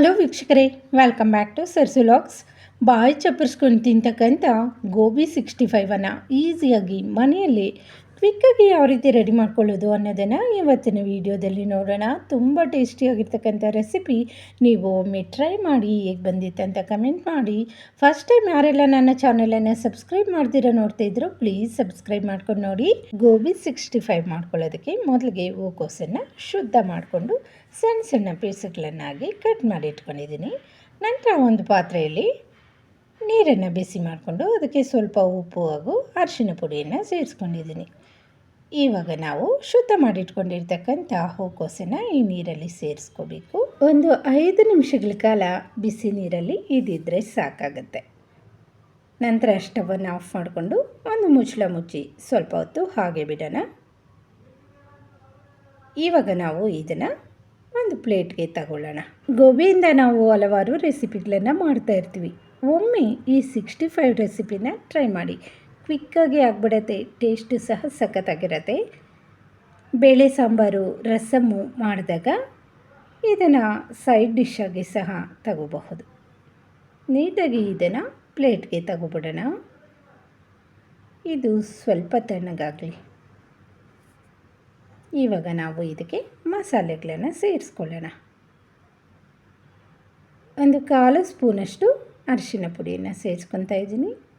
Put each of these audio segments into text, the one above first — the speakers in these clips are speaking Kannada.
ಹಲೋ ವೀಕ್ಷಕರೇ. ವೆಲ್ಕಮ್ ಬ್ಯಾಕ್ ಟು ಸರ್ಸುಲಾಕ್ಸ್ ಬಾಯಿ ಚಪ್ಪರಿಸ್ಕೊಂಡು ತಿಂತಕ್ಕಂಥ ಗೋಬಿ ಸಿಕ್ಸ್ಟಿ ಫೈವನ್ನು ಈಸಿಯಾಗಿ ಮನೆಯಲ್ಲಿ ಕ್ವಿಕ್ಕಾಗಿ ಯಾವ ರೀತಿ ರೆಡಿ ಮಾಡ್ಕೊಳ್ಳೋದು ಅನ್ನೋದನ್ನು ಇವತ್ತಿನ ವಿಡಿಯೋದಲ್ಲಿ ನೋಡೋಣ. ತುಂಬ ಟೇಸ್ಟಿಯಾಗಿರ್ತಕ್ಕಂಥ ರೆಸಿಪಿ ನೀವು ಒಮ್ಮೆ ಟ್ರೈ ಮಾಡಿ ಹೇಗೆ ಬಂದಿತ್ತು ಅಂತ ಕಮೆಂಟ್ ಮಾಡಿ. ಫಸ್ಟ್ ಟೈಮ್ ಯಾರೆಲ್ಲ ನನ್ನ ಚಾನಲನ್ನು ಸಬ್ಸ್ಕ್ರೈಬ್ ಮಾಡ್ದಿರೋ ನೋಡ್ತಾ ಇದ್ರು ಪ್ಲೀಸ್ ಸಬ್ಸ್ಕ್ರೈಬ್ ಮಾಡ್ಕೊಂಡು ನೋಡಿ. ಗೋಬಿ ಸಿಕ್ಸ್ಟಿ ಫೈವ್ ಮಾಡ್ಕೊಳ್ಳೋದಕ್ಕೆ ಮೊದಲಿಗೆ ಹೂಕೋಸನ್ನು ಶುದ್ಧ ಮಾಡಿಕೊಂಡು ಸಣ್ಣ ಸಣ್ಣ ಪೀಸ್ಗಳನ್ನಾಗಿ ಕಟ್ ಮಾಡಿ ಇಟ್ಕೊಂಡಿದ್ದೀನಿ. ನಂತರ ಒಂದು ಪಾತ್ರೆಯಲ್ಲಿ ನೀರನ್ನು ಬಿಸಿ ಮಾಡಿಕೊಂಡು ಅದಕ್ಕೆ ಸ್ವಲ್ಪ ಉಪ್ಪು ಹಾಗೂ ಅರಿಶಿನ ಪುಡಿಯನ್ನು ಸೇರಿಸ್ಕೊಂಡಿದ್ದೀನಿ. ಇವಾಗ ನಾವು ಶುದ್ಧ ಮಾಡಿಟ್ಕೊಂಡಿರ್ತಕ್ಕಂಥ ಹೂಕೋಸನ್ನು ಈ ನೀರಲ್ಲಿ ಸೇರಿಸ್ಕೋಬೇಕು. ಒಂದು ಐದು ನಿಮಿಷಗಳ ಕಾಲ ಬಿಸಿ ನೀರಲ್ಲಿ ಇದಿದ್ದರೆ ಸಾಕಾಗುತ್ತೆ. ನಂತರ ಸ್ಟವನ್ನು ಆಫ್ ಮಾಡಿಕೊಂಡು ಒಂದು ಮುಚ್ಚಳ ಮುಚ್ಚಿ ಸ್ವಲ್ಪ ಹೊತ್ತು ಹಾಗೆ ಬಿಡೋಣ. ಇವಾಗ ನಾವು ಇದನ್ನು ಒಂದು ಪ್ಲೇಟ್ಗೆ ತಗೊಳ್ಳೋಣ. ಗೋಬಿಯಿಂದ ನಾವು ಹಲವಾರು ರೆಸಿಪಿಗಳನ್ನು ಮಾಡ್ತಾ ಇರ್ತೀವಿ. ಒಮ್ಮೆ ಈ ಸಿಕ್ಸ್ಟಿ ಫೈವ್ ರೆಸಿಪಿನ ಟ್ರೈ ಮಾಡಿ. ಕ್ವಿಕ್ಕಾಗಿ ಆಗಿಬಿಡತ್ತೆ, ಟೇಸ್ಟು ಸಹ ಸಖತ್ತಾಗಿರತ್ತೆ. ಬೇಳೆ ಸಾಂಬಾರು ರಸಮ್ಮು ಮಾಡಿದಾಗ ಇದನ್ನು ಸೈಡ್ ಡಿಶ್ಶಾಗಿ ಸಹ ತಗೋಬಹುದು. ನೀಟಾಗಿ ಇದನ್ನು ಪ್ಲೇಟ್ಗೆ ತಗೋಬಿಡೋಣ. ಇದು ಸ್ವಲ್ಪ ತಣ್ಣಗಾಗಲಿ. ಇವಾಗ ನಾವು ಇದಕ್ಕೆ ಮಸಾಲೆಗಳನ್ನು ಸೇರಿಸ್ಕೊಳ್ಳೋಣ. ಒಂದು ಕಾಲು ಸ್ಪೂನಷ್ಟು ಅರಿಶಿನ ಪುಡಿಯನ್ನು ಸೇರಿಸ್ಕೊತಾ ಇದ್ದೀನಿ.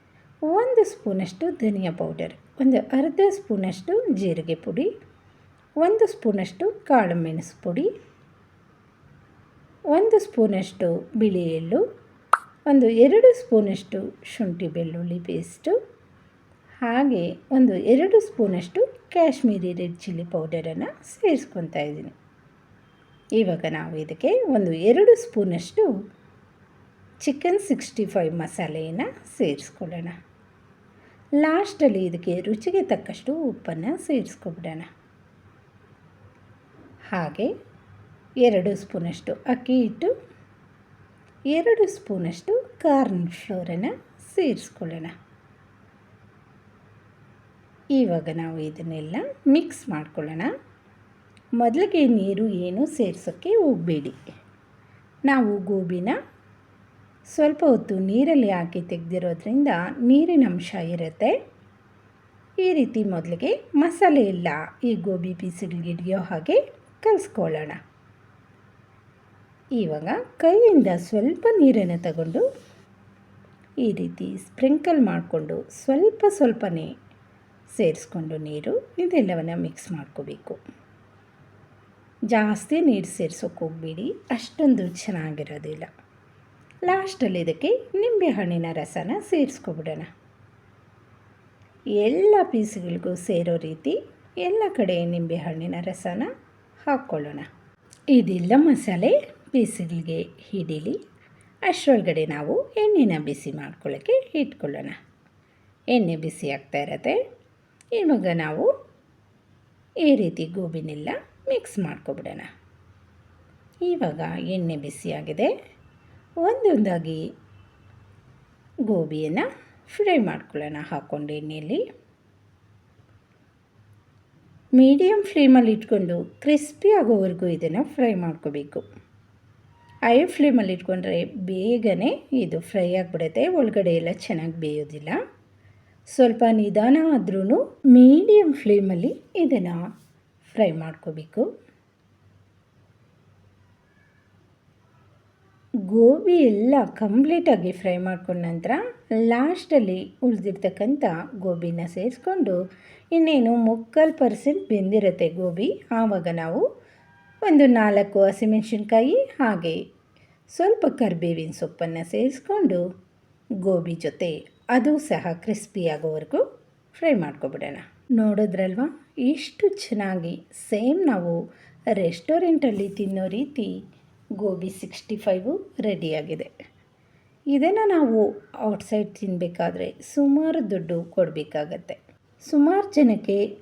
ಒಂದು ಸ್ಪೂನಷ್ಟು ಧನಿಯಾ ಪೌಡರ್, ಒಂದು ಅರ್ಧ ಸ್ಪೂನಷ್ಟು ಜೀರಿಗೆ ಪುಡಿ, ಒಂದು ಸ್ಪೂನಷ್ಟು ಕಾಳು ಮೆಣಸು ಪುಡಿ, ಒಂದು ಸ್ಪೂನಷ್ಟು ಬಿಳಿ ಎಳ್ಳು, ಒಂದು ಎರಡು ಸ್ಪೂನಷ್ಟು ಶುಂಠಿ ಬೆಳ್ಳುಳ್ಳಿ ಪೇಸ್ಟು, ಹಾಗೆ ಒಂದು ಎರಡು ಸ್ಪೂನಷ್ಟು ಕಾಶ್ಮೀರಿ ರೆಡ್ ಚಿಲ್ಲಿ ಪೌಡರನ್ನು ಸೇರಿಸ್ಕೊತಾ ಇದ್ದೀನಿ. ಇವಾಗ ನಾವು ಇದಕ್ಕೆ ಒಂದು ಎರಡು ಸ್ಪೂನಷ್ಟು ಚಿಕನ್ ಸಿಕ್ಸ್ಟಿ ಫೈವ್ ಮಸಾಲೆಯನ್ನು ಸೇರಿಸ್ಕೊಳ್ಳೋಣ. ಲಾಸ್ಟಲ್ಲಿ ಇದಕ್ಕೆ ರುಚಿಗೆ ತಕ್ಕಷ್ಟು ಉಪ್ಪನ್ನು ಸೇರಿಸ್ಕೊಬಿಡೋಣ. ಹಾಗೆ ಎರಡು ಸ್ಪೂನಷ್ಟು ಅಕ್ಕಿ ಹಿಟ್ಟು, ಎರಡು ಸ್ಪೂನಷ್ಟು ಕಾರ್ನ್ ಫ್ಲೋರನ್ನು ಸೇರಿಸ್ಕೊಳ್ಳೋಣ. ಇವಾಗ ನಾವು ಇದನ್ನೆಲ್ಲ ಮಿಕ್ಸ್ ಮಾಡ್ಕೊಳ್ಳೋಣ. ಮೊದಲಿಗೆ ನೀರು ಏನು ಸೇರಿಸೋಕ್ಕೆ ಹೋಗಬೇಡಿ. ನಾವು ಗೋಬಿನ ಸ್ವಲ್ಪ ಹೊತ್ತು ನೀರಲ್ಲಿ ಹಾಕಿ ತೆಗೆದಿರೋದ್ರಿಂದ ನೀರಿನ ಅಂಶ ಇರುತ್ತೆ. ಈ ರೀತಿ ಮೊದಲಿಗೆ ಮಸಾಲೆ ಎಲ್ಲ ಈ ಗೋಬಿ ಪೀಸ್ಗಳಿಗೆ ಹಿಡಿಯೋ ಹಾಗೆ ಕಲಿಸ್ಕೊಳ್ಳೋಣ. ಇವಾಗ ಕೈಯಿಂದ ಸ್ವಲ್ಪ ನೀರನ್ನು ತಗೊಂಡು ಈ ರೀತಿ ಸ್ಪ್ರಿಂಕಲ್ ಮಾಡಿಕೊಂಡು ಸ್ವಲ್ಪ ಸ್ವಲ್ಪನೇ ಸೇರಿಸ್ಕೊಂಡು ನೀರು ಇದೆಲ್ಲವನ್ನು ಮಿಕ್ಸ್ ಮಾಡ್ಕೋಬೇಕು. ಜಾಸ್ತಿ ನೀರು ಸೇರಿಸೋಕೆ ಹೋಗಬೇಡಿ, ಅಷ್ಟೊಂದು ಚೆನ್ನಾಗಿರೋದಿಲ್ಲ. ಲಾಸ್ಟಲ್ಲಿ ಇದಕ್ಕೆ ನಿಂಬೆಹಣ್ಣಿನ ರಸನ ಸೇರಿಸ್ಕೊಬಿಡೋಣ. ಎಲ್ಲ ಪೀಸ್ಗಳಿಗೂ ಸೇರೋ ರೀತಿ ಎಲ್ಲ ಕಡೆ ನಿಂಬೆ ಹಣ್ಣಿನ ರಸನ ಹಾಕ್ಕೊಳ್ಳೋಣ. ಇದೆಲ್ಲ ಮಸಾಲೆ, ಪೀಸ್ಗಳಿಗೆ ಹಿಡೀಲಿ. ಅಷ್ಟರೊಳಗಡೆ ನಾವು ಎಣ್ಣೆನ ಬಿಸಿ ಮಾಡ್ಕೊಳ್ಳೋಕ್ಕೆ ಇಟ್ಕೊಳ್ಳೋಣ. ಎಣ್ಣೆ ಬಿಸಿ ಆಗ್ತಾ ಇರತ್ತೆ. ಇವಾಗ ನಾವು ಈ ರೀತಿ ಗೋಬಿನೆಲ್ಲ ಮಿಕ್ಸ್ ಮಾಡ್ಕೊಬಿಡೋಣ. ಇವಾಗ ಎಣ್ಣೆ ಬಿಸಿಯಾಗಿದೆ ಒಂದೊಂದಾಗಿ ಗೋಬಿಯನ್ನು ಫ್ರೈ ಮಾಡ್ಕೊಳ್ಳೋಣ ಹಾಕ್ಕೊಂಡು ಎಣ್ಣೆಯಲ್ಲಿ. ಮೀಡಿಯಮ್ ಫ್ಲೇಮಲ್ಲಿ ಇಟ್ಕೊಂಡು ಕ್ರಿಸ್ಪಿ ಆಗೋವರೆಗೂ ಇದನ್ನು ಫ್ರೈ ಮಾಡ್ಕೋಬೇಕು. ಹೈ ಫ್ಲೇಮಲ್ಲಿ ಇಟ್ಕೊಂಡ್ರೆ ಬೇಗನೆ ಇದು ಫ್ರೈ ಆಗಿಬಿಡುತ್ತೆ, ಒಳಗಡೆ ಎಲ್ಲ ಚೆನ್ನಾಗಿ ಬೇಯೋದಿಲ್ಲ. ಸ್ವಲ್ಪ ನಿಧಾನ ಆದ್ರೂ ಮೀಡಿಯಮ್ ಫ್ಲೇಮಲ್ಲಿ ಇದನ್ನು ಫ್ರೈ ಮಾಡ್ಕೋಬೇಕು. ಗೋಬಿ ಎಲ್ಲ ಕಂಪ್ಲೀಟಾಗಿ ಫ್ರೈ ಮಾಡ್ಕೊಂಡ ನಂತರ ಲಾಸ್ಟಲ್ಲಿ ಉಳಿದಿರ್ತಕ್ಕಂಥ ಗೋಬಿನ ಸೇರಿಸ್ಕೊಂಡು ಇನ್ನೇನು ಮುಕ್ಕಾಲು ಪರ್ಸೆಂಟ್ ಬೆಂದಿರುತ್ತೆ ಗೋಬಿ. ಆವಾಗ ನಾವು ಒಂದು ನಾಲ್ಕು ಹಸಿಮೆಣಸಿನ್ಕಾಯಿ ಹಾಗೆ ಸ್ವಲ್ಪ ಕರಿಬೇವಿನ ಸೊಪ್ಪನ್ನು ಸೇರಿಸ್ಕೊಂಡು ಗೋಬಿ ಜೊತೆ ಅದು ಸಹ ಕ್ರಿಸ್ಪಿ ಆಗೋವರೆಗೂ ಫ್ರೈ ಮಾಡ್ಕೊಬಿಡೋಣ. ನೋಡಿದ್ರಲ್ವ? ಇಷ್ಟು ಚೆನ್ನಾಗಿ ಸೇಮ್ ನಾವು ರೆಸ್ಟೋರೆಂಟಲ್ಲಿ ತಿನ್ನೋ ರೀತಿ ಗೋಬಿ ಸಿಕ್ಸ್ಟಿ ಫೈವು ರೆಡಿಯಾಗಿದೆ. ಇದನ್ನು ನಾವು ಔಟ್ಸೈಡ್ ತಿನ್ನಬೇಕಾದ್ರೆ ಸುಮಾರು ದುಡ್ಡು ಕೊಡಬೇಕಾಗತ್ತೆ. ಸುಮಾರು ಜನಕ್ಕೆ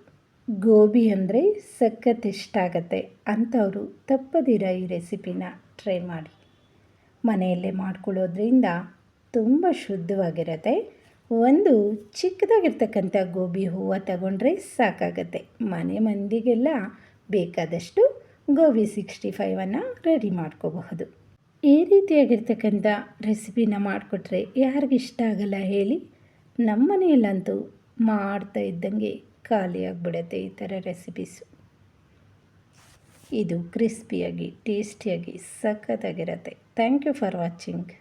ಗೋಬಿ ಅಂದರೆ ಸಖತ್ ಇಷ್ಟ ಆಗತ್ತೆ ಅಂಥವರು ತಪ್ಪದಿರ ಈ ರೆಸಿಪಿನ ಟ್ರೈ ಮಾಡಿ. ಮನೆಯಲ್ಲೇ ಮಾಡ್ಕೊಳ್ಳೋದ್ರಿಂದ ತುಂಬ ಶುದ್ಧವಾಗಿರುತ್ತೆ. ಒಂದು ಚಿಕ್ಕದಾಗಿರ್ತಕ್ಕಂಥ ಗೋಬಿ ಹೂವು ತಗೊಂಡ್ರೆ ಸಾಕಾಗತ್ತೆ. ಮನೆ ಮಂದಿಗೆಲ್ಲ ಬೇಕಾದಷ್ಟು ಗೋಬಿ ಸಿಕ್ಸ್ಟಿ ಫೈವನ್ನು ರೆಡಿ ಮಾಡ್ಕೋಬಹುದು. ಈ ರೀತಿಯಾಗಿರ್ತಕ್ಕಂಥ ರೆಸಿಪಿನ ಮಾಡಿಕೊಟ್ರೆ ಯಾರಿಗಿಷ್ಟ ಆಗಲ್ಲ ಹೇಳಿ, ನಮ್ಮ ಮನೆಯಲ್ಲಂತೂ ಮಾಡ್ತಾ ಇದ್ದಂಗೆ ಖಾಲಿಯಾಗಿಬಿಡುತ್ತೆ ಈ ಥರ ರೆಸಿಪೀಸು ಇದು ಕ್ರಿಸ್ಪಿಯಾಗಿ ಟೇಸ್ಟಿಯಾಗಿ ಸಖತ್ತಾಗಿರುತ್ತೆ. Thank you for watching